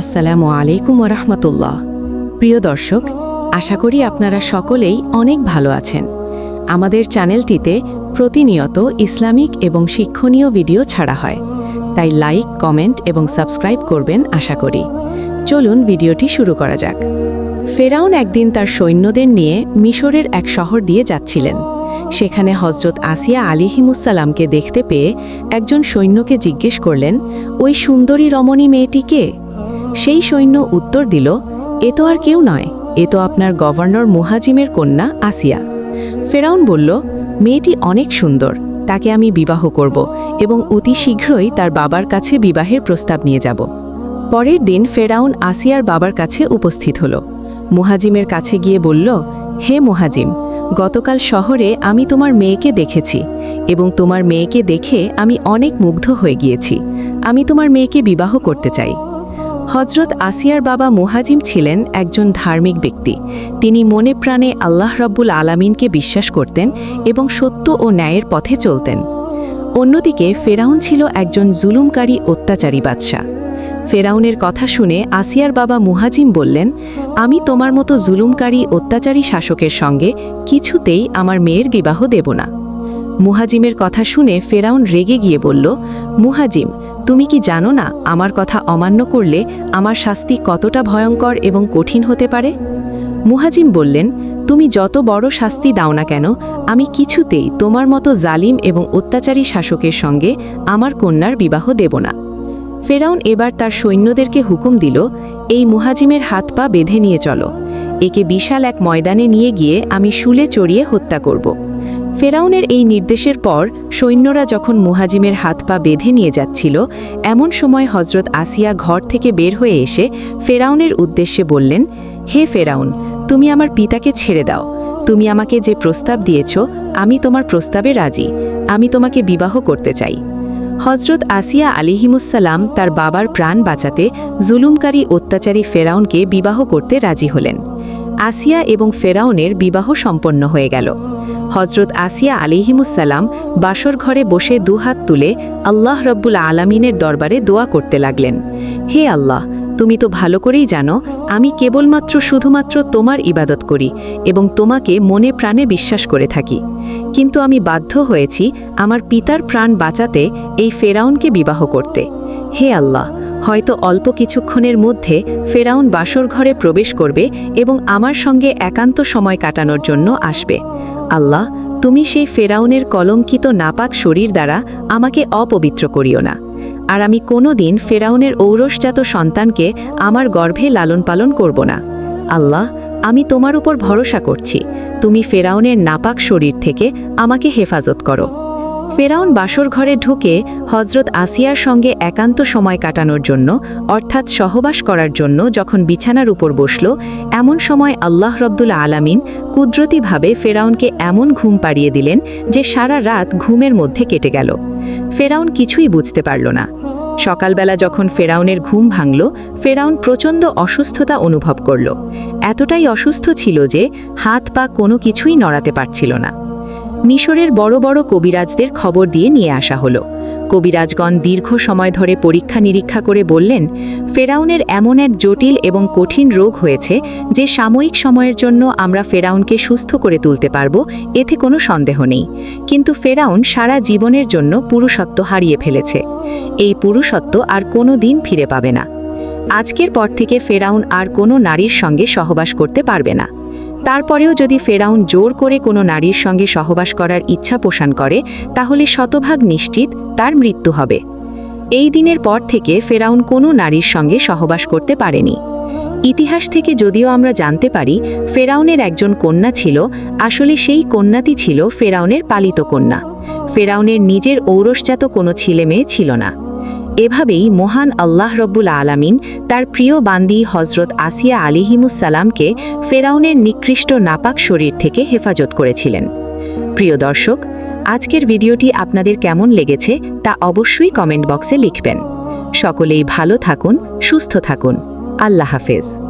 আসসালামু আলাইকুম রহমতুল্লাহ প্রিয় দর্শক, আশা করি আপনারা সকলেই অনেক ভালো আছেন। আমাদের চ্যানেলটিতে প্রতিনিয়ত ইসলামিক এবং শিক্ষণীয় ভিডিও ছাড়া হয়। তাই লাইক, কমেন্ট এবং সাবস্ক্রাইব করবেন আশা করি। চলুন ভিডিওটি শুরু করা যাক। ফেরাউন একদিন তার সৈন্যদের নিয়ে মিশরের এক শহর দিয়ে যাচ্ছিলেন। সেখানে হজরত আসিয়া আলিহিমুসাল্লামকে দেখতে পেয়ে একজন সৈন্যকে জিজ্ঞেস করলেন, ওই সুন্দরী রমণী মেয়েটি কে? সেই সৈন্য উত্তর দিল, এ তো আর কেউ নয়, এ তো আপনার গভর্নর মুহাজিমের কন্যা আসিয়া। ফেরাউন বলল, মেয়েটি অনেক সুন্দর, তাকে আমি বিবাহ করব এবং অতি শীঘ্রই তার বাবার কাছে বিবাহের প্রস্তাব নিয়ে যাব। পরের দিন ফেরাউন আসিয়ার বাবার কাছে উপস্থিত হল। মুহাজিমের কাছে গিয়ে বলল, হে মুহাজিম, গতকাল শহরে আমি তোমার মেয়েকে দেখেছি এবং তোমার মেয়েকে দেখে আমি অনেক মুগ্ধ হয়ে গিয়েছি। আমি তোমার মেয়েকে বিবাহ করতে চাই। হজরত আসিয়ার বাবা মুহাজিম ছিলেন একজন ধার্মিক ব্যক্তি। তিনি মনে প্রাণে আল্লাহ রব্বুল আলামিনকে বিশ্বাস করতেন এবং সত্য ও ন্যায়ের পথে চলতেন। অন্যদিকে ফেরাউন ছিল একজন জুলুমকারী অত্যাচারী বাদশাহ। ফেরাউনের কথা শুনে আসিয়ার বাবা মুহাজিম বললেন, আমি তোমার মতো জুলুমকারী অত্যাচারী শাসকের সঙ্গে কিছুতেই আমার মেয়ের বিবাহ দেব না। মুহাজিমের কথা শুনে ফেরাউন রেগে গিয়ে বলল, মুহাজিম, তুমি কি জানো না আমার কথা অমান্য করলে আমার শাস্তি কতটা ভয়ঙ্কর এবং কঠিন হতে পারে? মুহাজিম বললেন, তুমি যত বড় শাস্তি দাও না কেন, আমি কিছুতেই তোমার মতো জালিম এবং অত্যাচারী শাসকের সঙ্গে আমার কন্যার বিবাহ দেব না। ফেরাউন এবার তার সৈন্যদেরকে হুকুম দিল, এই মুহাজিমের হাত পা বেঁধে নিয়ে চলো। একে বিশাল এক ময়দানে নিয়ে গিয়ে আমি শুলে চড়িয়ে হত্যা করব। ফেরাউনের এই নির্দেশের পর সৈন্যরা যখন মুহাজিমের হাত পা বেঁধে নিয়ে যাচ্ছিল, এমন সময় হজরত আসিয়া ঘর থেকে বের হয়ে এসে ফেরাউনের উদ্দেশ্যে বললেন, হে ফেরাউন, তুমি আমার পিতাকে ছেড়ে দাও। তুমি আমাকে যে প্রস্তাব দিয়েছ, আমি তোমার প্রস্তাবে রাজি। আমি তোমাকে বিবাহ করতে চাই। হজরত আসিয়া আলিহিমুসাল্লাম তার বাবার প্রাণ বাঁচাতে জুলুমকারী অত্যাচারী ফেরাউনকে বিবাহ করতে রাজি হলেন। আসিয়া এবং ফেরাউনের বিবাহ সম্পন্ন হয়ে গেল। হজরত আসিয়া আলিহিমুসাল্লাম বাসর ঘরে বসে দুহাত তুলে আল্লাহ রব্বুল আলামিনের দরবারে দোয়া করতে লাগলেন। হে আল্লাহ, তুমি তো ভালো করেই জানো, আমি কেবলমাত্র শুধুমাত্র তোমার ইবাদত করি এবং তোমাকে মনে প্রাণে বিশ্বাস করে থাকি। কিন্তু আমি বাধ্য হয়েছি আমার পিতার প্রাণ বাঁচাতে এই ফেরাউনকে বিবাহ করতে। হে আল্লাহ হয়তো অল্প কিছুক্ষণের মধ্যে ফেরাউন বাসর ঘরে প্রবেশ করবে এবং আমার সঙ্গে একান্ত সময় কাটানোর জন্য আসবে। আল্লাহ, তুমি সেই ফেরাউনের কলঙ্কিত নাপাক শরীর দ্বারা আমাকে অপবিত্র করিও না। আর আমি কোনো দিন ফেরাউনের ঔরসজাত সন্তানকে আমার গর্ভে লালন পালন করব না। আল্লাহ, আমি তোমার উপর ভরসা করছি। তুমি ফেরাউনের নাপাক শরীর থেকে আমাকে হেফাজত করো। ফেরাউন বাসর ঘরে ঢুকে হজরত আসিয়ার সঙ্গে একান্ত সময় কাটানোর জন্য, অর্থাৎ সহবাস করার জন্য যখন বিছানার উপর বসল, এমন সময় আল্লাহ রব্দুল আলামিন কুদরতিভাবে ফেরাউনকে এমন ঘুম পাড়িয়ে দিলেন যে সারা রাত ঘুমের মধ্যে কেটে গেল। ফেরাউন কিছুই বুঝতে পারল না। সকালবেলা যখন ফেরাউনের ঘুম ভাঙল, ফেরাউন প্রচণ্ড অসুস্থতা অনুভব করল। এতটাই অসুস্থ ছিল যে হাত পা কোনো কিছুই নড়াতে পারছিল না। মিশরের বড় বড় কবিরাজদের খবর দিয়ে নিয়ে আসা হলো। কবিরাজগণ দীর্ঘ সময় ধরে পরীক্ষা নিরীক্ষা করে বললেন, ফেরাউনের এমন এক জটিল এবং কঠিন রোগ হয়েছে যে সাময়িক সময়ের জন্য আমরা ফেরাউনকে সুস্থ করে তুলতে পারব, এতে কোনো সন্দেহ নেই। কিন্তু ফেরাউন সারা জীবনের জন্য পুরুষত্ব হারিয়ে ফেলেছে। এই পুরুষত্ব আর কোনো দিন ফিরে পাবে না। আজকের পর থেকে ফেরাউন আর কোনো নারীর সঙ্গে সহবাস করতে পারবে না। তারপরেও যদি ফেরাউন জোর করে কোনো নারীর সঙ্গে সহবাস করার ইচ্ছা পোষণ করে, তাহলে শতভাগ নিশ্চিত তার মৃত্যু হবে। এই দিনের পর থেকে ফেরাউন কোনো নারীর সঙ্গে সহবাস করতে পারেনি। ইতিহাস থেকে যদিও আমরা জানতে পারি, ফেরাউনের একজন কন্যা ছিল, আসলে সেই কন্যাটি ছিল ফেরাউনের পালিত কন্যা। ফেরাউনের নিজের ঔরসজাত কোনো ছেলে মেয়ে ছিল না। এভাবেই মহান আল্লাহ রব্বুল আলামিন তার প্রিয় বান্দি হজরত আসিয়া আলিহিমুসালামকে ফেরাউনের নিকৃষ্ট নাপাক শরীর থেকে হেফাজত করেছিলেন। প্রিয় দর্শক, আজকের ভিডিওটি আপনাদের কেমন লেগেছে তা অবশ্যই কমেন্ট বক্সে লিখবেন। সকলেই ভালো থাকুন, সুস্থ থাকুন। আল্লাহ হাফেজ।